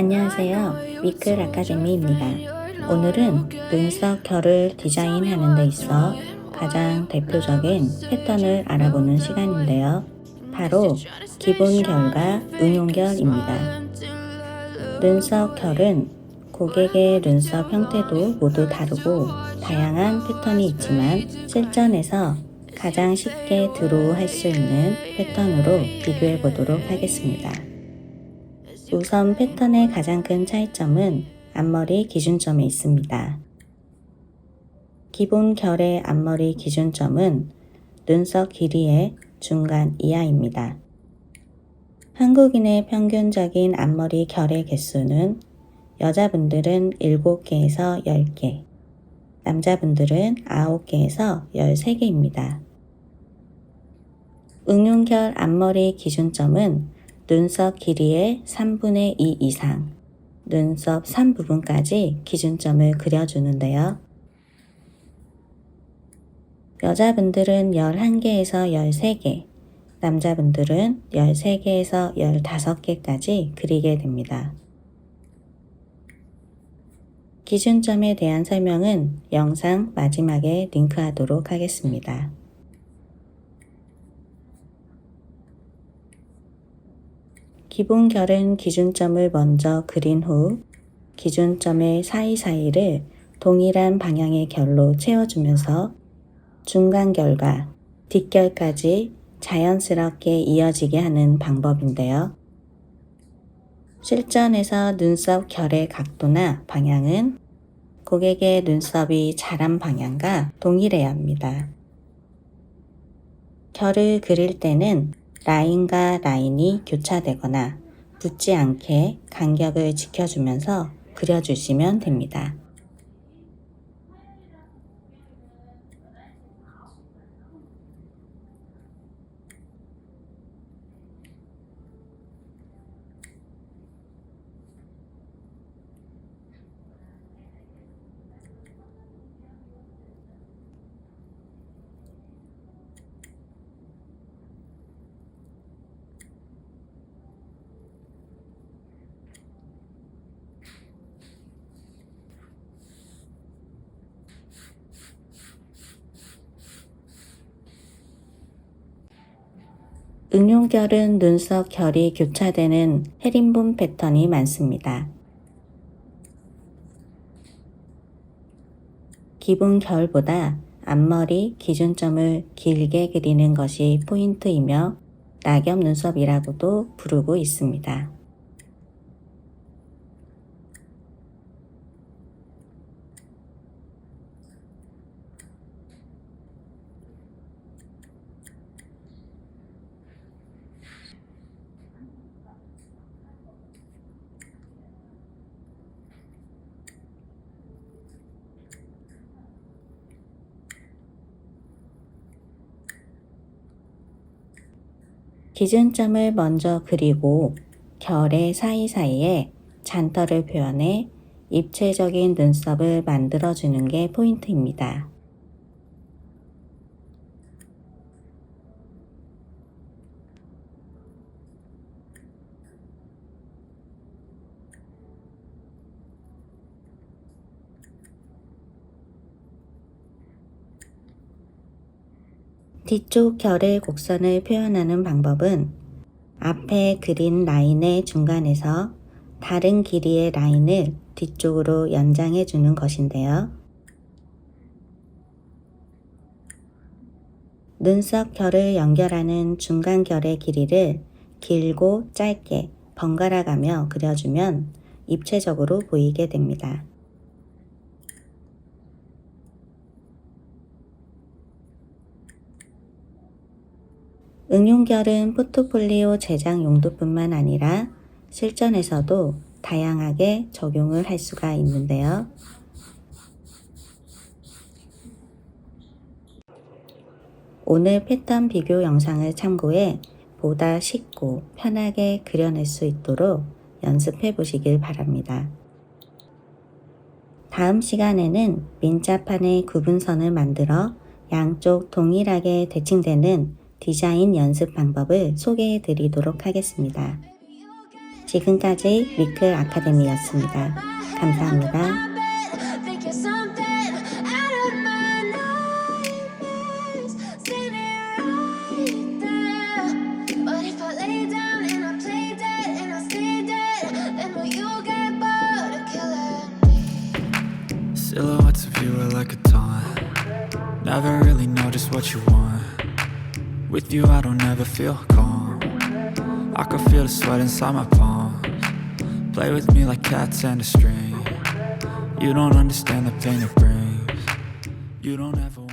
안녕하세요. 미클 아카데미입니다. 오늘은 눈썹 결을 디자인하는 데 있어 가장 대표적인 패턴을 알아보는 시간인데요. 바로 기본 결과 응용 결입니다. 눈썹 결은 고객의 눈썹 형태도 모두 다르고 다양한 패턴이 있지만 실전에서 가장 쉽게 드로우 할 수 있는 패턴으로 비교해 보도록 하겠습니다. 우선 패턴의 가장 큰 차이점은 앞머리 기준점에 있습니다. 기본 결의 앞머리 기준점은 눈썹 길이의 중간 이하입니다. 한국인의 평균적인 앞머리 결의 개수는 여자분들은 7개에서 10개, 남자분들은 9개에서 13개입니다. 응용결 앞머리 기준점은 눈썹 길이의 3분의 2 이상, 눈썹 3 부분까지 기준점을 그려주는데요. 여자분들은 11개에서 13개, 남자분들은 13개에서 15개까지 그리게 됩니다. 기준점에 대한 설명은 영상 마지막에 링크하도록 하겠습니다. 기본 결은 기준점을 먼저 그린 후 기준점의 사이사이를 동일한 방향의 결로 채워주면서 중간 결과 뒷결까지 자연스럽게 이어지게 하는 방법인데요. 실전에서 눈썹 결의 각도나 방향은 고객의 눈썹이 자란 방향과 동일해야 합니다. 결을 그릴 때는 라인과 라인이 교차되거나 붙지 않게 간격을 지켜주면서 그려주시면 됩니다. 응용결은 눈썹 결이 교차되는 헤린본 패턴이 많습니다. 기본 결보다 앞머리 기준점을 길게 그리는 것이 포인트이며 낙엽 눈썹이라고도 부르고 있습니다. 기준점을 먼저 그리고 결의 사이사이에 잔터를 표현해 입체적인 눈썹을 만들어주는 게 포인트입니다. 뒤쪽 결의 곡선을 표현하는 방법은 앞에 그린 라인의 중간에서 다른 길이의 라인을 뒤쪽으로 연장해 주는 것인데요. 눈썹 결을 연결하는 중간 결의 길이를 길고 짧게 번갈아 가며 그려주면 입체적으로 보이게 됩니다. 응용결은 포트폴리오 제작 용도뿐만 아니라 실전에서도 다양하게 적용을 할 수가 있는데요. 오늘 패턴 비교 영상을 참고해 보다 쉽고 편하게 그려낼 수 있도록 연습해 보시길 바랍니다. 다음 시간에는 민자판의 구분선을 만들어 양쪽 동일하게 대칭되는 디자인 연습 방법을 소개해 드리도록 하겠습니다. 지금까지 미클 아카데미였습니다. 감사합니다. Silhouettes of you are like a taunt. Never really know just what you want. With you, I don't ever feel calm. I can feel the sweat inside my palms. Play with me like cats and a string. You don't understand the pain it brings. You don't ever